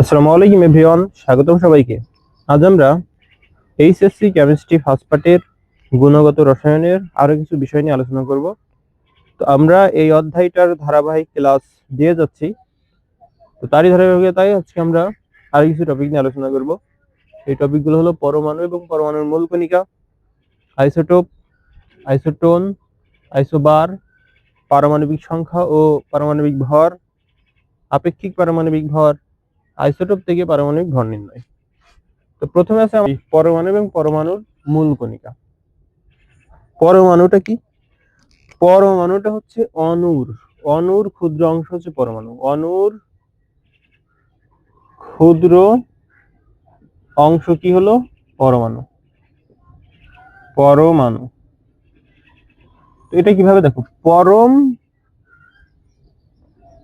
আসসালামু আলাইকুম এভরিওয়ান, স্বাগতম সবাইকে। আজ আমরা এইচএসসি কেমিস্ট্রি ফার্স্ট পার্টের গুণগত রসায়নের আরও কিছু বিষয় নিয়ে আলোচনা করব। তো আমরা এই অধ্যায়টার ধারাবাহিক ক্লাস দিয়ে যাচ্ছি। তো তারই ধারাবাহিকতায় আজকে আমরা আরও কিছু টপিক নিয়ে আলোচনা করব। এই টপিকগুলো হলো পরমাণু এবং পরমাণুর মূল কণিকা। আইসোটোপ আইসোটোন আইসোবার পারমাণবিক সংখ্যা ও পারমাণবিক ভর, আপেক্ষিক পারমাণবিক ভর আইসোটোপ থেকে পারমাণবিক ভর নির্ণয়। তো প্রথমে আছে পরমাণু এবং পরমাণুর মূল কণিকা। পরমাণুটা কি? পরমাণুটা হচ্ছে অণুর অণুর ক্ষুদ্র অংশ হচ্ছে পরমাণু। অণুর ক্ষুদ্র অংশ কি হলো? পরমাণু। পরমাণু। এটা কীভাবে দেখো? পরম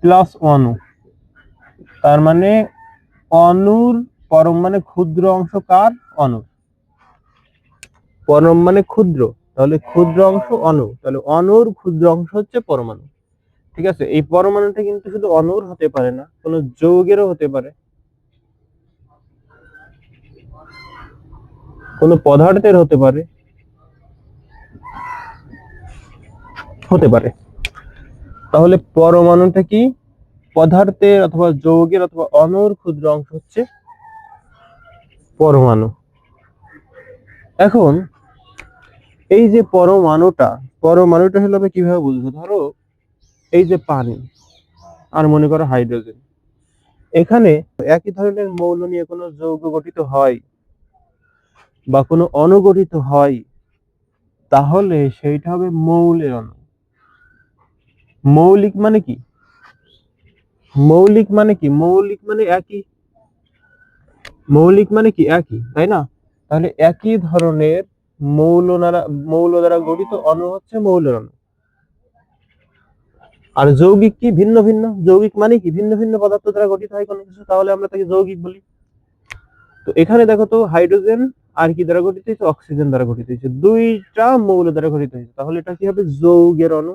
প্লাস অণু। তার মানে অণুর পরম মানে ক্ষুদ্র অংশ কার? অণুর পরম মানে ক্ষুদ্র, তাহলে ক্ষুদ্র অংশ অনু, তাহলে অনুর ক্ষুদ্র অংশ হচ্ছে পরমাণু। ঠিক আছে? এই পরমাণুটা কিন্তু শুধু অণুর হতে পারে না, কোনো যৌগেরও হতে পারে। কোনো পদার্থের হতে পারে। হতে পারে। তাহলে পরমাণুটা কি? পদার্থের অথবা যৌগের অথবা অণুর ক্ষুদ্র অংশ হচ্ছে পরমাণু। এখন এই যে পরমাণুটা পরমাণুটা হলো আমি কীভাবে বুঝব? ধরো এই যে পানি, আর মনে করো হাইড্রোজেন। এখানে একই ধরনের মৌল নিয়ে কোনো যৌগ গঠিত হয় বা কোনো অনুগঠিত হয়, তাহলে সেইটা হবে মৌলের অণু। মৌলিক মানে কি? মৌলিক মানে কি? মৌলিক মানে একই। মৌলিক মানে কি? একই, তাই না? তাহলে একই ধরনের মৌল মৌল দ্বারা গঠিত অণু হচ্ছে মৌলের অণু। আর যৌগিক কি? ভিন্ন ভিন্ন। যৌগিক মানে কি? ভিন্ন ভিন্ন পদার্থ দ্বারা গঠিত হয় কোনো কিছু, তাহলে আমরা তাকে যৌগিক বলি। তো এখানে দেখো তো, হাইড্রোজেন আর কি দ্বারা গঠিত হয়েছে? অক্সিজেন দ্বারা গঠিত হয়েছে। দুইটা মৌল দ্বারা গঠিত হয়েছে। তাহলে এটা কি হবে? যৌগের অণু।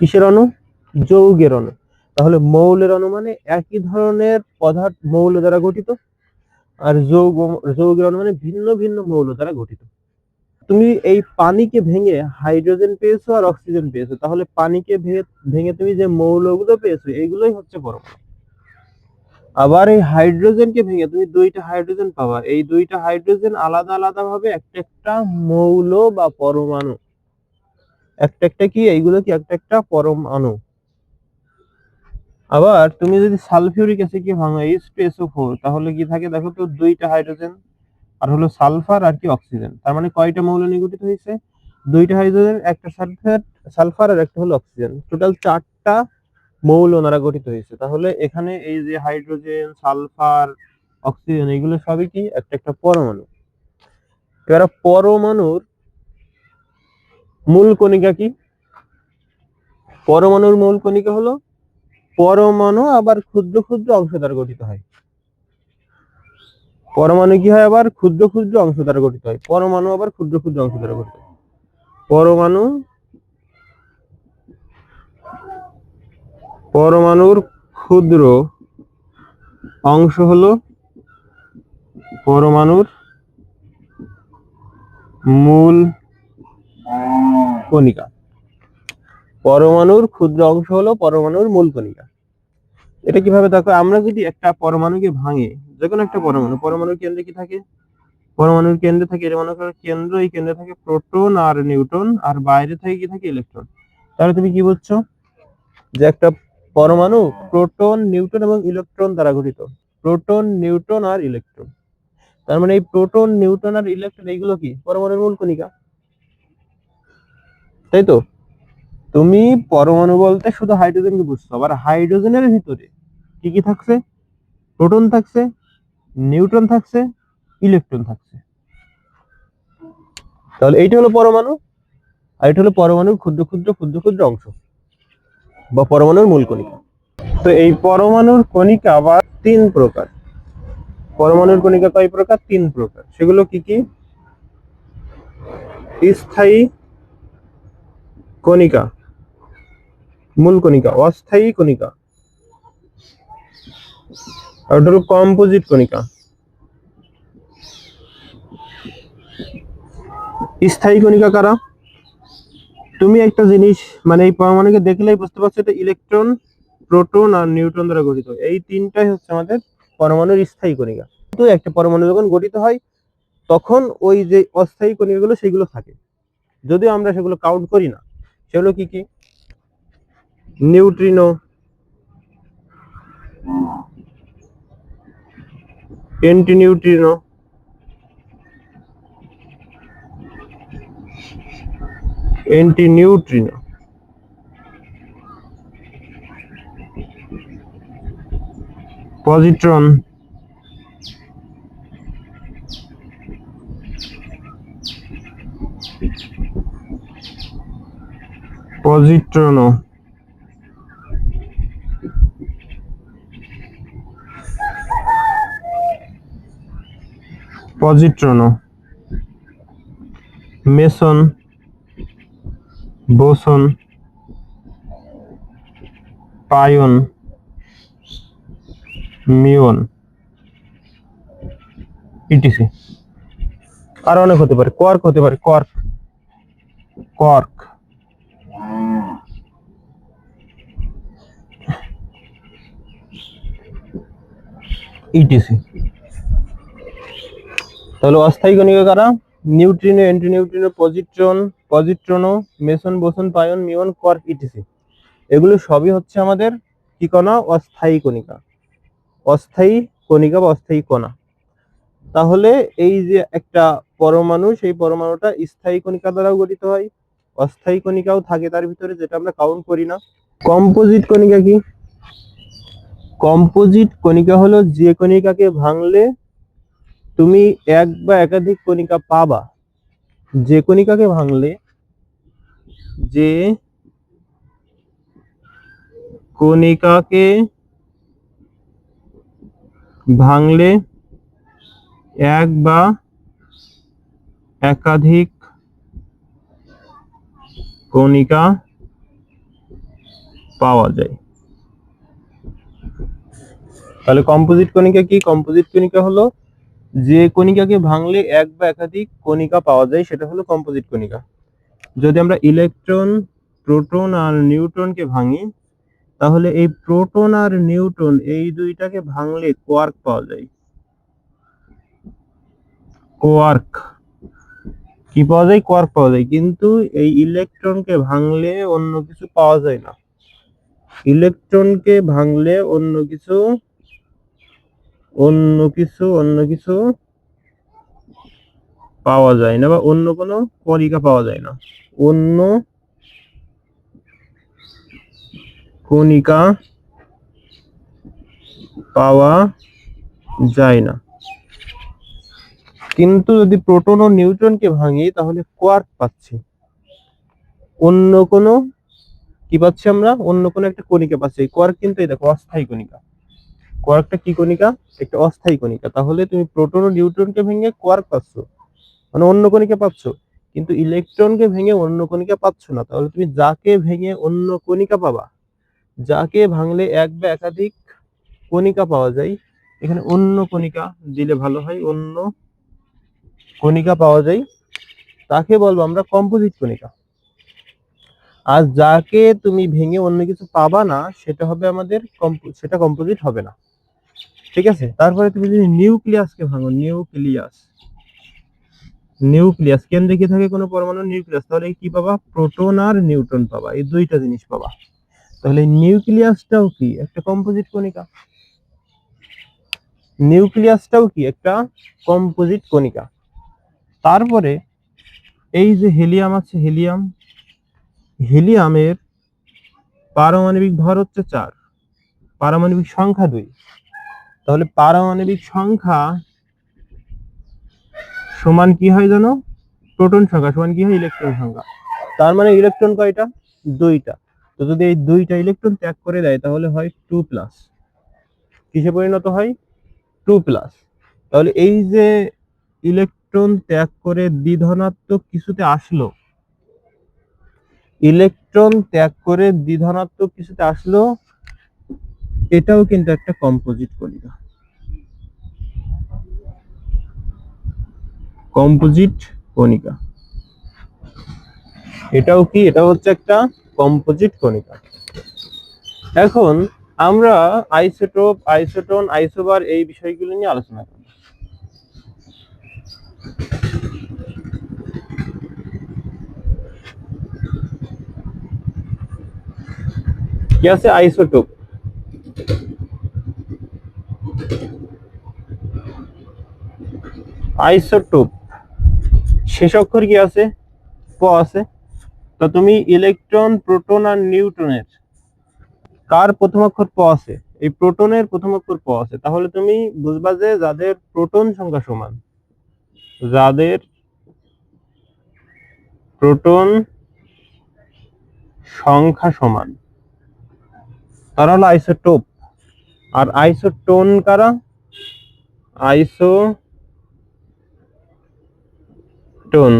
কিসের অণু? যৌগের অণু। তাহলে মৌলের অণু মানে একই ধরনের পদার্থ, মৌল দ্বারা গঠিত, আর যৌগ, যৌগের অণু মানে ভিন্ন ভিন্ন মৌল দ্বারা গঠিত। তুমি এই পানিকে ভেঙে হাইড্রোজেন পেয়েছ আর অক্সিজেন পেয়েছ। তাহলে পানিকে ভেঙে তুমি যে মৌলগুলো পেয়েছ এইগুলোই হচ্ছে পরমাণু। আবার এই হাইড্রোজেনকে ভেঙে তুমি দুইটা হাইড্রোজেন পাবা। এই দুইটা হাইড্রোজেন আলাদা আলাদা ভাবে একটা একটা মৌল বা পরমাণু। একটা একটা কি? এইগুলো কি একটা একটা পরমাণু। আবার তুমি যদি সালফিউরিক অ্যাসিডকে ভাঙো এইচ টু এসও ফোর তাহলে কি থাকে দেখো তো দুইটা হাইড্রোজেন, আর হলো সালফার আর কি অক্সিজেন। তার মানে কয়টা মৌল নিয়ে গঠিত হয়েছে? দুইটা হাইড্রোজেন, একটা সালফার সালফার আর একটা হলো অক্সিজেন। টোটাল চারটা মৌল ওনারা গঠিত হয়েছে। তাহলে এখানে এই যে হাইড্রোজেন, সালফার, অক্সিজেন, এগুলো সবই কি? একটা একটা পরমাণু। এবার পরমাণুর মূল কণিকা কি? পরমাণুর মূল কণিকা হলো পরমাণু আবার ক্ষুদ্র ক্ষুদ্র অংশ দ্বারা গঠিত হয়। পরমাণু কি হয় আবার? ক্ষুদ্র ক্ষুদ্র অংশ দ্বারা গঠিত হয়। পরমাণু আবার ক্ষুদ্র ক্ষুদ্র অংশ দ্বারা গঠিত হয়। পরমাণু পরমাণুর ক্ষুদ্র অংশ হলো পরমাণুর মূল কণিকা। পরমাণুর ক্ষুদ্র অংশ হলো পরমাণুর মূল কণিকা। এটা কীভাবে দেখো? আমরা যদি একটা পরমাণুকে ভাঙে যে কোনো একটা পরমাণু, পরমাণুর কেন্দ্রে কি থাকে? পরমাণুর কেন্দ্রে থাকে, এটা মনে করো কেন্দ্র, এই কেন্দ্রে থাকে প্রোটন আর নিউট্রন আর বাইরে থেকে কি থাকে? ইলেকট্রন। তাহলে তুমি কি বুঝছ? যে একটা পরমাণু প্রোটন নিউট্রন এবং ইলেকট্রন দ্বারা গঠিত। প্রোটন নিউট্রন আর ইলেকট্রন। তার মানে এই প্রোটন নিউট্রন আর ইলেকট্রন, এইগুলো কি? পরমাণুর মূল কণিকা। তাই তো? তুমি পরমাণু বলতে শুধু হাইড্রোজেনকে বুঝছ, আবার হাইড্রোজেনের ভিতরে কি কি থাকছে? প্রোটন থাকছে, নিউট্রন থাকছে, ইলেকট্রন থাকছে। তাহলে এইটা হলো পরমাণু, আর এটা হলো পরমাণুর ক্ষুদ্র ক্ষুদ্র ক্ষুদ্র ক্ষুদ্র অংশ, বা পরমাণুর মূল কণিকা। তো এই পরমাণুর কণিকা আবার তিন প্রকার। পরমাণুর কণিকা কয় প্রকার? তিন প্রকার। সেগুলো কি কি? স্থায়ী কণিকা। মূল কণিকা, অস্থায়ী কণিকা। আর ওটা হলো কম্পোজিট কণিকা। স্থায়ী কণিকা কারা? তুমি একটা জিনিস মানে এই পরমাণুকে দেখলেই বুঝতে পারছ এটা ইলেকট্রন প্রোটন আর নিউট্রন দ্বারা গঠিত। এই তিনটাই হচ্ছে আমাদের পরমাণুর স্থায়ী কণিকা। তো একটা পরমাণু যখন গঠিত হয়, তখন ওই যে অস্থায়ী কণিকাগুলো সেগুলো থাকে। যদিও আমরা সেগুলো কাউন্ট করি না। সেগুলো কি কি? Neutrino antineutrino antineutrino positron পজিট্রনো পজিট্রনো meson, boson, pion, muon, etc. আর অনেক হতে পারে কোয়ার্ক হতে পারে কোয়ার্ক কোয়ার্ক ইটিসি। তাহলে অস্থায়ী কণিকা কারা? Neutrino antineutrino positron, পজিট্রনো, meson, boson pion muon quark etc. এগুলো সবই হচ্ছে আমাদের কি কণা? অস্থায়ী কণিকা। অস্থায়ী কণিকা বা অস্থায়ী কণা। তাহলে এই যে একটা পরমাণু, সেই পরমাণুটা স্থায়ী কণিকা দ্বারাও গঠিত হয়। অস্থায়ী কণিকাও থাকে তার ভিতরে, যেটা আমরা কাউন্ট করি না। কম্পোজিট কণিকা কি? কম্পোজিট কণিকা হলো যে কণিকাকে ভাঙলে তুমি এক বা একাধিক কণিকা পাবা। যে কণিকাকে ভাঙলে যে কণিকাকে ভাঙলে এক বা একাধিক কণিকা পাওয়া যায়। তাহলে কম্পোজিট কণিকা কি? কম্পোজিট কণিকা হলো যে কণিকাকে ভাঙলে এক বা একাধিক কণিকা পাওয়া যায়, সেটা হলো কম্পোজিট কণিকা। যদি আমরা ইলেকট্রন প্রোটন আর নিউট্রনকে ভাঙি, তাহলে এই প্রোটন আর নিউট্রন এই দুইটাকে ভাঙলে কোয়ার্ক পাওয়া যায়। কোয়ার্ক কি পাওয়া যায়? কোয়ার্ক পাওয়া যায়। কিন্তু এই ইলেকট্রনকে ভাঙলে অন্য কিছু পাওয়া যায় না। ইলেকট্রনকে ভাঙলে অন্য কিছু অন্য কিছু অন্য কিছু পাওয়া যায় না বা অন্য কোনো কণিকা পাওয়া যায় না। অন্য কণিকা পাওয়া যায় না। কিন্তু যদি প্রোটন ও নিউট্রনকে ভাঙি, তাহলে কোয়ার্ক পাচ্ছি। অন্য কোনো কি পাচ্ছি আমরা? অন্য কোনো একটা কণিকা পাচ্ছি। কোয়ার্ক কিন্তু এই দেখো, অস্থায়ী কণিকা। কোয়ার্কটা কি কণিকা? একটা অস্থায়ী কণিকা। তাহলে তুমি প্রোটন ও নিউট্রনকে ভেঙে কোয়ার্ক পাচ্ছ। মানে অন্য কণিকা পাচ্ছ। কিন্তু ইলেকট্রনকে ভেঙে অন্য কণিকা পাচ্ছ না। তাহলে তুমি যাকে ভেঙে অন্য কণিকা পাবা, যাকে ভাঙলে এক বা একাধিক কণিকা পাওয়া যায়, এখানে অন্য কণিকা দিলে ভালো হয়, অন্য কণিকা পাওয়া যায়, তাকে বলব আমরা কম্পোজিট কণিকা। আর যাকে তুমি ভেঙে অন্য কিছু পাবা না, সেটা হবে আমাদের সেটা কম্পোজিট হবে না। ঠিক আছে? তারপরে তুমি যদি নিউক্লিয়াসকে ভাঙো, নিউক্লিয়াস। নিউক্লিয়াস, কেন্দ্রে কি থাকে কোনো পরমাণু নিউক্লিয়াস, তাহলে কি পাবা? প্রোটন আর নিউট্রন পাবা, এই দুইটা জিনিস পাবা। তাহলে নিউক্লিয়াসটাও কি? একটা কম্পোজিট কণিকা। নিউক্লিয়াসটাও কি? একটা কম্পোজিট কণিকা। তারপরে এই যে হেলিয়াম আছে, হেলিয়াম, হিলিয়ামের পারমাণবিক ভর হচ্ছে চার, পারমাণবিক সংখ্যা দুই। তাহলে পারমাণবিক সংখ্যা সমান কি হয় জানো? প্রোটন সংখ্যা সমান কি হয়? ইলেকট্রন সংখ্যা। তার মানে ইলেকট্রন কয়টা? দুইটা। তো যদি এই দুইটা ইলেকট্রন ত্যাগ করে দেয়, তাহলে হয় টু প্লাস। কিসে পরিণত হয়? Two plus. তাহলে এই যে ইলেকট্রন ত্যাগ করে দ্বিধনাত্মক কিছুতে আসলো, ইলেকট্রন ত্যাগ করে দ্বিধনাত্মক কিছুতে আসলো এটাও কিন্তু একটা কম্পোজিট কণিকা। কম্পোজিট কণিকা। এটাও কি? এটা হচ্ছে একটা কম্পোজিট কণিকা। এখন আমরা আইসোটোপ আইসোটন আইসোবার এই বিষয়গুলো নিয়ে আলোচনা করব। কি আছে? Isotope isotope. শেষ অক্ষর কি আছে? প আছে। তো তুমি ইলেকট্রন, প্রোটন আর নিউট্রনের। কার প্রথম অক্ষর প আছে? এই প্রোটনের প্রথম অক্ষর প আছে। তাহলে তুমি বুঝবা যে যাদের প্রোটন সংখ্যা সমান, যাদের প্রোটন সংখ্যা সমান, তারা হলো আইসোটোপ। আর আইসোটোন কারা? আইসো টোন।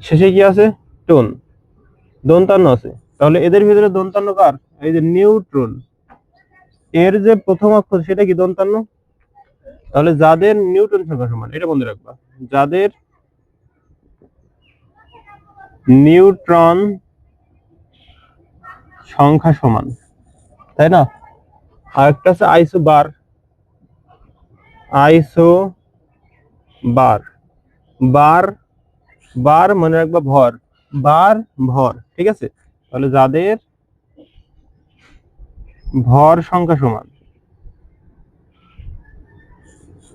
শেষে কি আছে? টোন। দন্তান্ন আছে। তাহলে এদের ভিতরে দন্তান্ন কার? এই যে নিউট্রন। এর যে প্রথম অক্ষর, সেটা কি দন্তান্ন? তাহলে যাদের নিউটন সংখ্যা সমান, এটা মনে রাখবা। যাদের নিউট্রন সংখ্যা সমান, তাই না? আর একটা আছে আইসো বার আইসো বার বার বার মনে রাখবা ভর, বার ভর, ঠিক আছে? তাহলে যাদের ভর সংখ্যা সমান,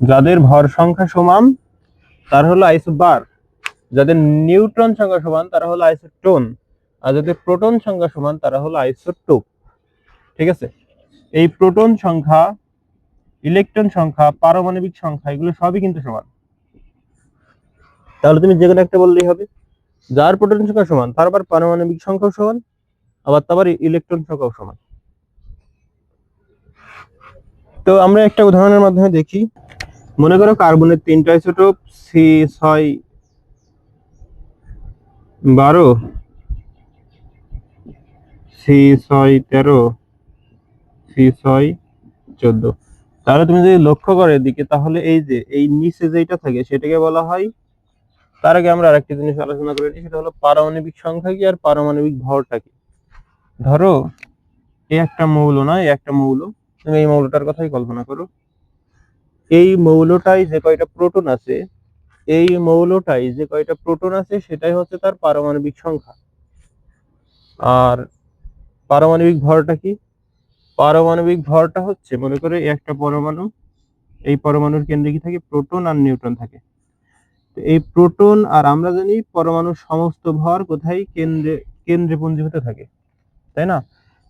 যাদের ভর সংখ্যা সমান, তার হলো আইসো বার, যাদের নিউট্রন সংখ্যা সমান, তারা হলো আইসোটোন আর যাদের প্রোটন সংখ্যা সমান, তারা হলো আইসোটোপ ঠিক আছে? এই প্রোটন সংখ্যা, ইলেকট্রন সংখ্যা, পারমাণবিক সংখ্যা, এগুলো সবই কিন্তু সমান। তাহলে তুমি যে কোনো একটা বললেই হবে। যার প্রোটন সংখ্যা সমান, তার আবার পারমাণবিক সংখ্যাও সমান, আবার তার ইলেকট্রন সংখ্যাও সমান। তো আমরা একটা উদাহরণের মাধ্যমে দেখি। মনে করো কার্বনের তিনটা আইসোটোপ, সি ছয়, বারো, সি ছয়, তেরো, সি ছয়, চোদ্দ। তাহলে তুমি যদি লক্ষ্য করো এদিকে, তাহলে এই যে, এই নিচে যেটা থাকে, সেটাকে বলা হয় তার আগে আমরা আরেকটি জিনিস আলোচনা করে নিই, সেটা হলো পারমাণবিক সংখ্যা কি আর পারমাণবিক ভরটা কি? ধরো এই একটা মৌল না এই একটা মৌল। তুমি এই মৌলটার কথাই কল্পনা করো। এই মৌলটাই যে কয়টা প্রোটন আছে, এই মৌলটাই যে কয়টা প্রোটন আছে, সেটাই হচ্ছে তার পারমাণবিক সংখ্যা। আর পারমাণবিক ভরটা কি? পারমাণবিক ভরটা হচ্ছে, মনে করে একটা পরমাণু, এই পরমাণুর কেন্দ্রে কি থাকে? প্রোটন আর নিউট্রন থাকে। এই প্রোটন আর আমরা জানি পরমাণুর সমস্ত ভর কোথায়? কেন্দ্রে কেন্দ্রে পুঞ্জীভূত থাকে। তাই না?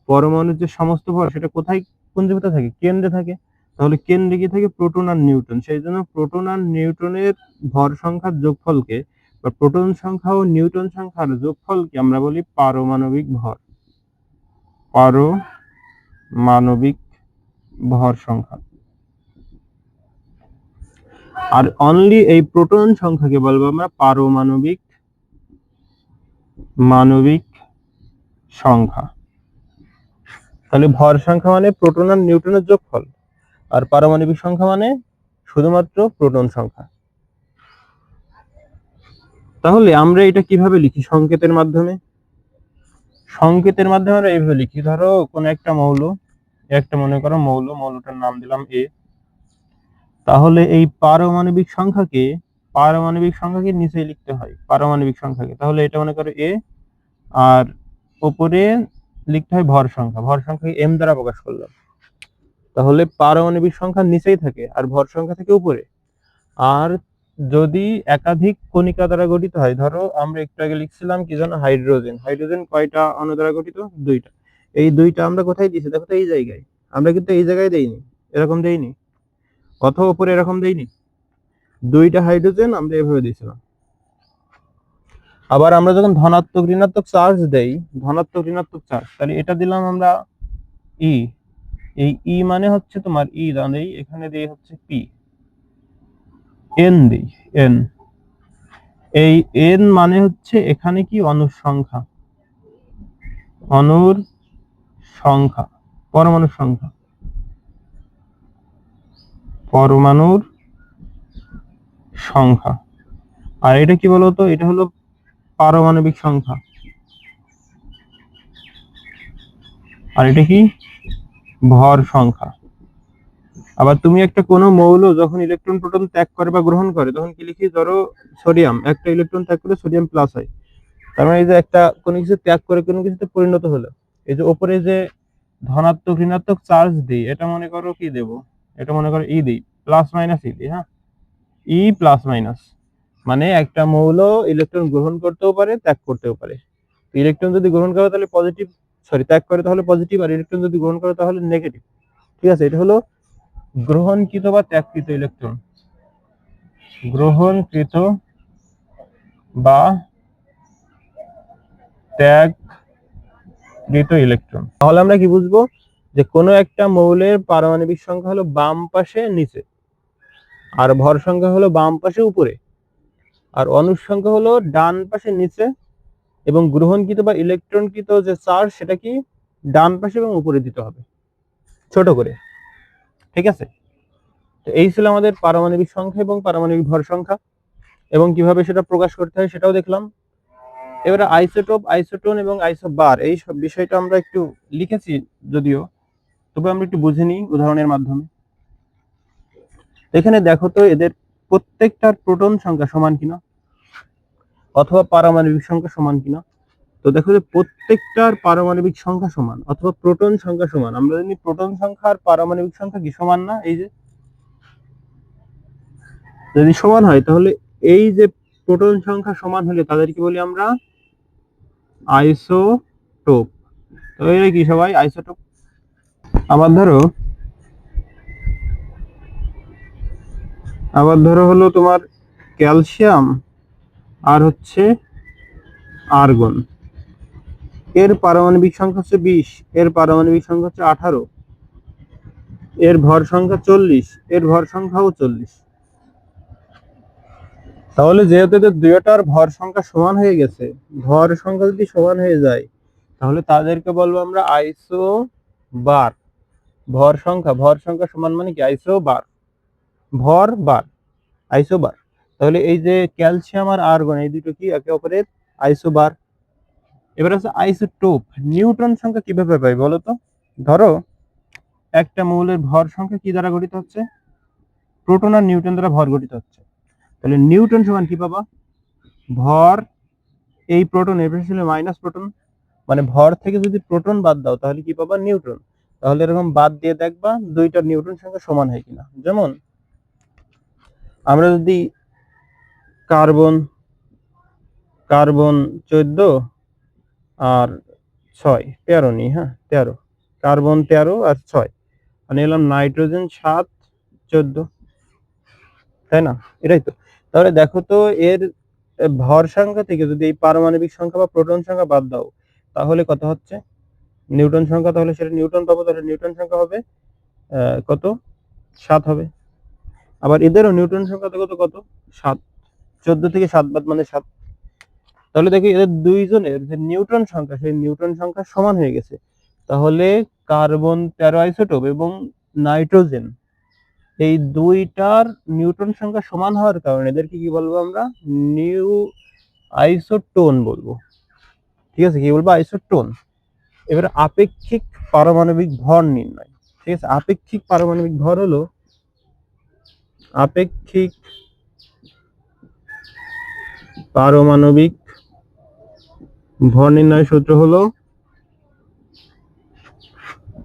পরমাণুর যে সমস্ত ভর, সেটা কোথায় পুঞ্জীভূত থাকে? কেন্দ্রে থাকে। তাহলে কেন্দ্রে কি থাকে প্রোটন আর নিউট্রন। সেই জন্য প্রোটন আর নিউট্রনের ভর সংখ্যার যোগফলকে বা প্রোটন সংখ্যা ও নিউট্রন সংখ্যার যোগফলকে আমরা বলি পারমাণবিক ভর। পারমাণবিক ভর সংখ্যা। আর অনলি এই প্রোটন সংখ্যাকে বলব আমরা পারমাণবিক মানবিক সংখ্যা। তাহলে ভর সংখ্যা মানে প্রোটন আর নিউট্রনের যোগফল। আর পারমাণবিক সংখ্যা মানে শুধুমাত্র প্রোটন সংখ্যা। তাহলে আমরা এটা কীভাবে লিখি সংকেতের মাধ্যমে? সংকেতের মাধ্যমে আমরা এইভাবে লিখি। ধরো কোন একটা মৌল, একটা মনে করো মৌল, মৌলটার নাম দিলাম এ তাহলে এই পারমাণবিক সংখ্যাকে পারমাণবিক সংখ্যাকে নিচে লিখতে হয়, পারমাণবিক সংখ্যাকে। তাহলে এটা মনে করো এ আর উপরে লিখতে হয় ভর সংখ্যা। ভর সংখ্যাকে এম দ্বারা প্রকাশ করলাম। তাহলে পারমাণবিক সংখ্যা নিচেই থাকে, আর ভর সংখ্যা থেকে উপরে। আর যদি একাধিক কণিকা দ্বারা গঠিত হয়, ধরো আমরা একটু আগে লিখছিলাম কি জানো হাইড্রোজেন। হাইড্রোজেন কয়টা অণু দ্বারা গঠিত? দুইটা। এই দুইটা আমরা কোথায় দিয়েছি? দেখো তো এই জায়গায়। আমরা কিন্তু এই জায়গায় দেইনি, এরকম দেইনি। অথবা উপরে এরকম দেইনি। দুইটা হাইড্রোজেন আমরা এভাবে দিয়েছিলাম। আবার আমরা যখন ধনাত্মক ঋণাত্মক চার্জ দেই, ধনাত্মক ঋণাত্মক চার্জ তাহলে এটা দিলাম আমরা ই এই ই মানে হচ্ছে তোমার ই দেই এখানে দিয়ে হচ্ছে পি এন দিই এন এই এন মানে হচ্ছে এখানে কি? অনুর সংখ্যা। অনুর সংখ্যা, পরমাণুর সংখ্যা। পরমাণুর সংখ্যা। আর এটা কি বলতো? এটা হলো পারমাণবিক সংখ্যা। আর এটা কি? ভর সংখ্যা। আবার তুমি একটা কোনো মৌল যখন ইলেকট্রন প্রোটন ত্যাগ করে বা গ্রহণ করে, তখন কি লিখি? ধরো সোডিয়াম, একটা ইলেকট্রন ত্যাগ করে সোডিয়াম প্লাস হয়। তার মানে এই যে একটা কোনো কিছু ত্যাগ করে কোনো কিছুতে পরিণত হলো। এই যে ওপরে যে ধনাত্মক ঋণাত্মক চার্জ দিই, এটা মনে করো কি দেব? এটা মনে করো ই দিই প্লাস মাইনাস ই দিই হ্যাঁ? ই প্লাস মাইনাস মানে একটা মৌল ইলেকট্রন গ্রহণ করতেও পারে, ত্যাগ করতেও পারে। ইলেকট্রন যদি গ্রহণ করে তাহলে পজিটিভ সরি ত্যাগ করে তাহলে পজিটিভ আর ইলেকট্রন যদি গ্রহণ করে তাহলে নেগেটিভ ঠিক আছে, এটা হলো গ্রহণকৃত বা ত্যাগকৃত ইলেকট্রন গ্রহণকৃত বা ত্যাগকৃত ইলেকট্রন তাহলে আমরা কি বুঝব? যে কোনো একটা মৌলের পারমাণবিক সংখ্যা হলো বাম পাশে নিচে, আর ভর সংখ্যা হলো বাম পাশে উপরে, আর অনুর সংখ্যা হলো ডান পাশে নিচে, এবং গ্রহণকৃত বা ইলেকট্রনকৃত যে চার্জ, সেটা কি ডান পাশে এবং উপরে দিতে হবে, ছোট করে, ঠিক আছে? তো এই ছিল আমাদের পারমাণবিক সংখ্যা এবং পারমাণবিক ভর সংখ্যা, এবং কীভাবে সেটা প্রকাশ করতে হয় সেটাও দেখলাম। এবারে আইসোটোপ, আইসোটোন এবং আইসোবার, এই সব বিষয়টা আমরা একটু লিখেছি যদিও তবে আমরা একটু বুঝে নিই উদাহরণের মাধ্যমে। এখানে দেখো তো এদের প্রত্যেকটার প্রোটন সংখ্যা সমান কিনা? অথবা পারমাণবিক সংখ্যা সমান কিনা? তো দেখো যে প্রত্যেকটার পারমাণবিক সংখ্যা সমান অথবা প্রোটন সংখ্যা সমান। আমরা জানি প্রোটন সংখ্যা আর পারমাণবিক সংখ্যা কি সমান না? এই যে যদি সমান হয়, তাহলে এই যে প্রোটন সংখ্যা সমান হলে তাদেরকে বলি আমরা আইসোটোপ। তো এরা কি সবাই? আইসোটোপ। আবার ধরো। আবার ধরো হলো তোমার ক্যালসিয়াম আর হচ্ছে আর্গন। এর পারমাণবিক সংখ্যা হচ্ছে বিশ, এর পারমাণবিক সংখ্যা হচ্ছে আঠারো, এর ভর সংখ্যা চল্লিশ, এর ভর সংখ্যাও চল্লিশ। তাহলে যেহেতু এদের দুইটার ভর সংখ্যা সমান হয়ে গেছে, ভর সংখ্যা যদি সমান হয়ে যায়, তাহলে তাদেরকে বলব আমরা আইসো বার। ভর সংখ্যা ভর সংখ্যা সমান মানে কি? আইসো বার। ভর বার, আইসো বার। তাহলে এই যে ক্যালসিয়াম আর আর্গন, এই দুটো কি? একে অপরের আইসো বার। এবার আছে আইসোটোপ। নিউট্রন সংখ্যা কীভাবে পাই বলো তো? ধরো, একটা মৌলের ভর সংখ্যা কি দ্বারা গঠিত হচ্ছে? প্রোটন আর নিউট্রন দ্বারা ভর গঠিত হচ্ছে। তাহলে নিউটন সমান কি পাবা? ভর, এই প্রোটন এর ছিল মাইনাস প্রোটন। মানে ভর থেকে যদি প্রোটন বাদ দাও, তাহলে কি পাবা? নিউট্রন। তাহলে এরকম বাদ দিয়ে দেখবা দুইটা নিউটন সংখ্যা সমান হয় কিনা। যেমন, আমরা যদি কার্বন কার্বন চোদ্দ আর ছয়, তেরো নিই হ্যাঁ তেরো। কার্বন তেরো আর ছয়। আর নিলাম নাইট্রোজেন সাত, চোদ্দ। তাই না? এটাই তো। তাহলে দেখো তো এর ভর সংখ্যা থেকে যদি এই পারমাণবিক সংখ্যা বা প্রোটন সংখ্যা বাদ দাও, তাহলে কত হচ্ছে? নিউটন সংখ্যা তাহলে সেটা নিউটন পাবো, তাহলে নিউটন সংখ্যা হবে কত? সাত হবে। আবার এদেরও নিউটন সংখ্যা কত কত? সাত। চোদ্দ থেকে সাত বাদ মানে সাত। তাহলে দেখি এদের দুইজনের যে নিউটন সংখ্যা, সেই নিউটন সংখ্যা সমান হয়ে গেছে। তাহলে কার্বন তেরো আইসোটোপ এবং নাইট্রোজেন, এই দুইটার নিউটন সংখ্যা সমান হওয়ার কারণে এদেরকে কি বলব আমরা? নিউ আইসোটোন বলব। ঠিক আছে, কি বলব? আইসোটোন। এবার আপেক্ষিক পারমাণবিক ভর নির্ণয়, ঠিক আছে? আপেক্ষিক পারমাণবিক ভর হলো আপেক্ষিক পারমাণবিক ভর নির্ণয় সূত্র হলো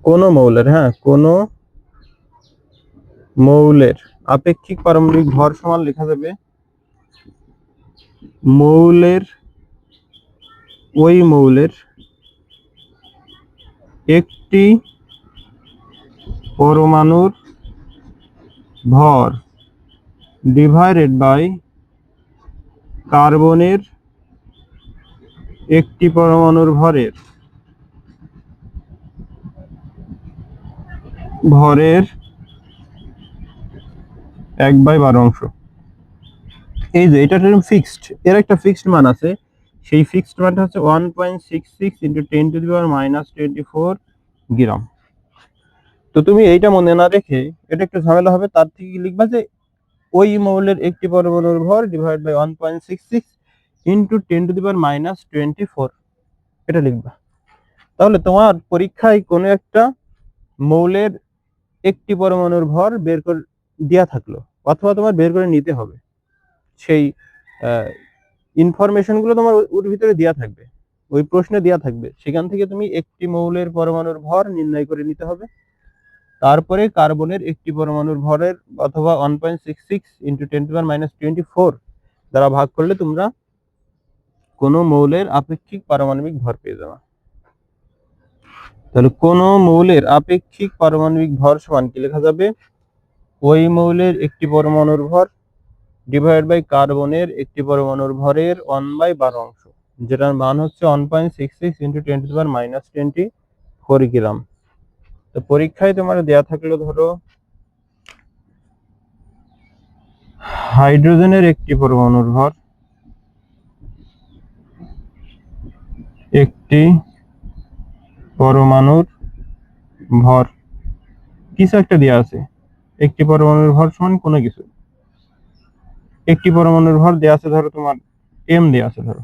কোন মৌলের হ্যাঁ কোন মৌলের আপেক্ষিক পারমাণবিক ভর সমান লেখা যাবে মৌলের, ওই মৌলের একটি পরমাণুর ভর ডিভাইডেড বাই কার্বনের একটি পরমাণুর ভরের ভরের এক বাই বারো অংশ। এই যে এটা ফিক্সড এর একটা ফিক্সড মান আছে। সেই ফিক্সড মানটা হচ্ছে one point six six into ten to the power minus twenty four gram তো তুমি এইটা মনে না রেখে এটা একটু ঝামেলা হবে, তার থেকে লিখবা যে ওই মৌলের একটি পরমাণুর ভর divide by one point six six into ten to the power minus twenty four এটা লিখবা। তাহলে তোমার পরীক্ষায় কোনো একটা মৌলের একটি পরমাণুর ভর বের করে দেওয়া থাকল, অথবা তোমার বের করে নিতে হবে। সেই ইনফরমেশনগুলো তোমার ওর- ভিতরে দেওয়া থাকবে। ওই প্রশ্নে দেওয়া থাকবে। সেখান থেকে তুমি একটি মৌলের পরমাণুর ভর নির্ণয় করে নিতে হবে। তারপরে কার্বনের একটি পরমাণুর ভরের অথবা one point six six into ten to minus twenty four দ্বারা ভাগ করলে তোমরা কোনো মৌলের আপেক্ষিক পারমাণবিক ভর পেয়ে যাবে। তাহলে কোন মৌলের আপেক্ষিক পারমাণবিক ভর সমান কি লেখা যাবে? ওই মৌলের একটি পরমাণুর ভর ডিভাইড বাই কার্বনের একটি পরমাণুর ভরের ওয়ান বাই বারো অংশ, যেটার মান হচ্ছে one point six six into twenty minus twenty four gram তো পরীক্ষায় তোমার দেয়া থাকল ধরো হাইড্রোজেনের একটি পরমাণুর ভর, একটি পরমাণুর ভর। কিছু একটা দেওয়া আছে, একটি পরমাণুর ভর সমান কোনো কিছু। একটি পরমাণুর ভর দেওয়া আছে, ধরো তোমার এম দেওয়া আছে, ধরো।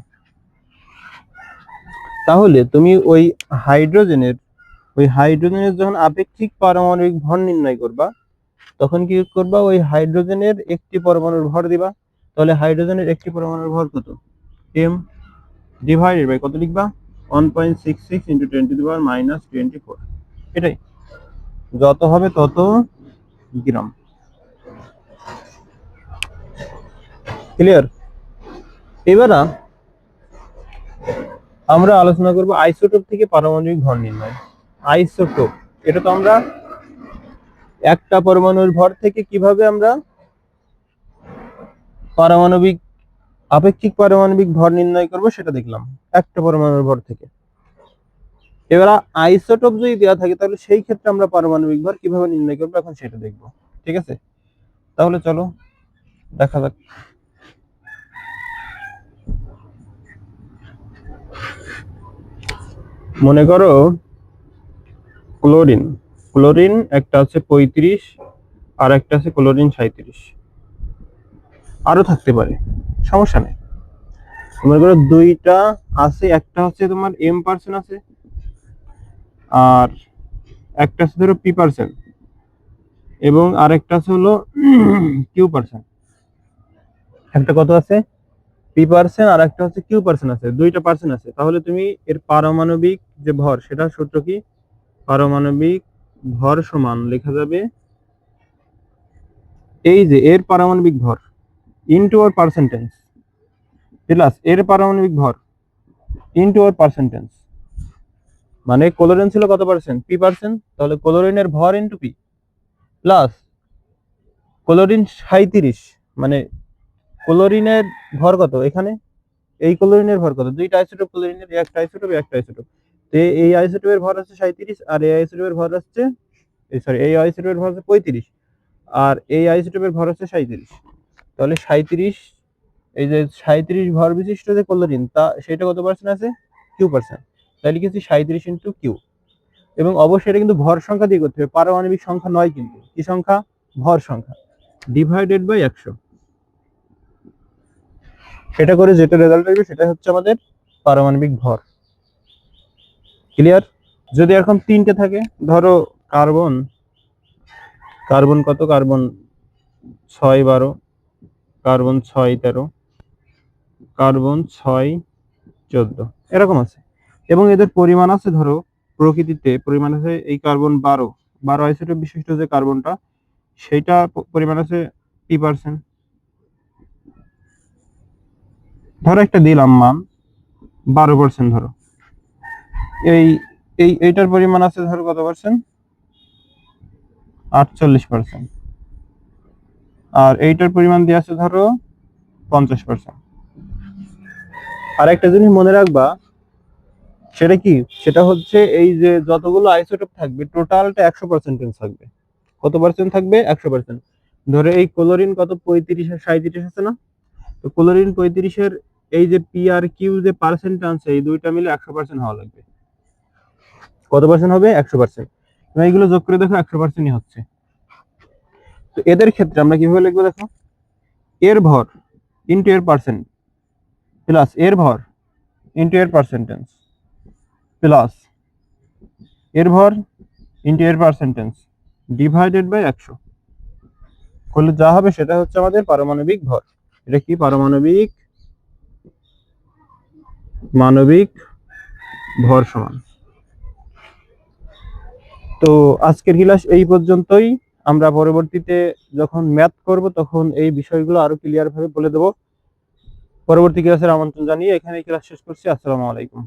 তাহলে তুমি ওই হাইড্রোজেনের ওই হাইড্রোজেনের যখন আপেক্ষিক পারমাণবিক ভর নির্ণয় করবা, তখন কি করবা? ওই হাইড্রোজেনের একটি পরমাণুর ভর দিবা। তাহলে হাইড্রোজেনের একটি পরমাণুর ভর কত? এম ডিভাইডেড বাই কত লিখবা? One point six six into twenty to power minus twenty four এটাই। যত হবে তত গ্রাম ক্লিয়ার এবার আমরা আলোচনা করব আইসোটোপ থেকে পারমাণবিক ভর নির্ণয়। আইসোটোপ এটা তো আমরা একটা পরমাণুর ভর থেকে কীভাবে আমরা পারমাণবিক, আপেক্ষিক পারমাণবিক ভর নির্ণয় করব সেটা দেখলাম, একটা পরমাণুর ভর থেকে। এবার আইসোটোপ যদি দেওয়া থাকে, তাহলে সেই ক্ষেত্রে আমরা পারমাণবিক ভর কীভাবে নির্ণয় করব এখন সেটা দেখব, ঠিক আছে? তাহলে চলো, দেখা যাক। মনে করো ক্লোরিন ক্লোরিন একটা আছে পঁয়ত্রিশ, আর একটা আছে ক্লোরিন সাঁত্রিশ আরও থাকতে পারে, সমস্যা নেই। মনে করো দুইটা আছে, একটা হচ্ছে তোমার এম পার্সেন্ট আছে, আর একটা আছে ধরো পি পার্সেন্ট এবং আরেকটা আছে হলো কিউ পার্সেন্ট একটা কত আছে? পি পার্সেন্ট আর একটা হচ্ছে কিউ পার্সেন্ট আছে, দুইটা পার্সেন্ট আছে। তাহলে তুমি এর পারমাণবিক যে ভর সেটা সূত্র কি? পারমাণবিক ভর সমান লেখা যাবে এই যে এর পারমাণবিক ভর ইনটু ওর পার্সেন্টেজ প্লাস এর পারমাণবিক ভর ইনটু ওর পার্সেন্টেজ মানে ক্লোরিন ছিল কত পার্সেন্ট পি পার্সেন্ট তাহলে ক্লোরিনের ভর ইনটু পি প্লাস ক্লোরিন সাঁত্রিশ মানে ক্লোরিনের ভর কত এখানে? এই ক্লোরিনের ভর কত? দুইটা আইসোটোপ ক্লোরিনের, একটা আইসোটোপ একটা আইসোটোপ তো এই- আইসোটোপের ভর হচ্ছে সাঁত্রিশ আর এই আইসোটোপের ভর হচ্ছে সরি এই আইসোটোপের ভর হচ্ছে পঁয়ত্রিশ আর এই আইসোটোপের ভর হচ্ছে সাঁত্রিশ তাহলে সাঁত্রিশ এই যে সাঁত্রিশ ভর বিশিষ্ট যে ক্লোরিন, তা সেটা কত পার্সেন্ট আছে? কিউ পার্সেন্ট তাহলে লিখেছি সাঁত্রিশ ইন্টু কিউ এবং অবশ্যই এটা কিন্তু ভর সংখ্যা দিয়ে করতে হবে, পারমাণবিক সংখ্যা নয় কিন্তু। কি সংখ্যা? ভর সংখ্যা। ডিভাইডেড বাই একশো। সেটা করে যেটা রেজাল্ট আসবে সেটা হচ্ছে আমাদের পারমাণবিক ভর। ক্লিয়ার যদি এখন তিনটে থাকে, ধরো কার্বন কার্বন কত? কার্বন ছয় বারো কার্বন ছয় তেরো কার্বন ছয় চোদ্দ। এরকম আছে। এবং এদের পরিমাণ আছে ধরো প্রকৃতিতে, পরিমাণ আছে এই কার্বন বারো। বারো আইসোটোপ বিশিষ্ট যে কার্বনটা সেইটা পরিমাণ আছে পি পার্সেন্ট ধরো একটা দিলাম মান, বারো পার্সেন্ট ধরো। এই এই, এইটার পরিমাণ আছে ধরো কত পার্সেন্ট আটচল্লিশ পার্সেন্ট আর এইটার পরিমাণ দিয়ে আছে ধরো পঞ্চাশ পার্সেন্ট আর একটা জিনিস মনে রাখবা, সেটা কি? সেটা হচ্ছে এই যে যতগুলো আইসোটোপ থাকবে টোটালটা একশো পার্সেন্টেজ থাকবে। কত পার্সেন্ট থাকবে? একশো পার্সেন্ট ধরো এই ক্লোরিন কত? পঁয়ত্রিশ সাঁত্রিশ আছে না? তো ক্লোরিন পঁয়ত্রিশের এই যে পি আর কিউ যে পার্সেন্ট আছে, এই দুইটা মিলে একশো পার্সেন্ট হওয়া লাগবে। কত পার্সেন্ট হবে? একশো পার্সেন্ট তুমি এইগুলো যোগ করে দেখো, একশো পার্সেন্টই হচ্ছে। তো এদের ক্ষেত্রে আমরা কীভাবে লিখব দেখো? এর ভর ইন্টু এর পার্সেন্ট প্লাস এর ভর ইন্টু এর পার্সেন্টেন্স প্লাস এর ভর ইন্টু এর পার্সেন্টেন্স ডিভাইডেড বাই একশো। করলে যা হবে সেটা হচ্ছে আমাদের পারমাণবিক ভর। এটা কি পারমাণবিক? মানবিক ভর সমান। তো আজকের ক্লাস এই পর্যন্তই। আমরা পরবর্তীতে যখন ম্যাথ করব তখন এই বিষয়গুলো আরও ক্লিয়ার ভাবে বলে দেব। পরবর্তী ক্লাসের আমন্ত্রণ জানিয়ে এখানে ক্লাস শেষ করছি। আসসালামু আলাইকুম।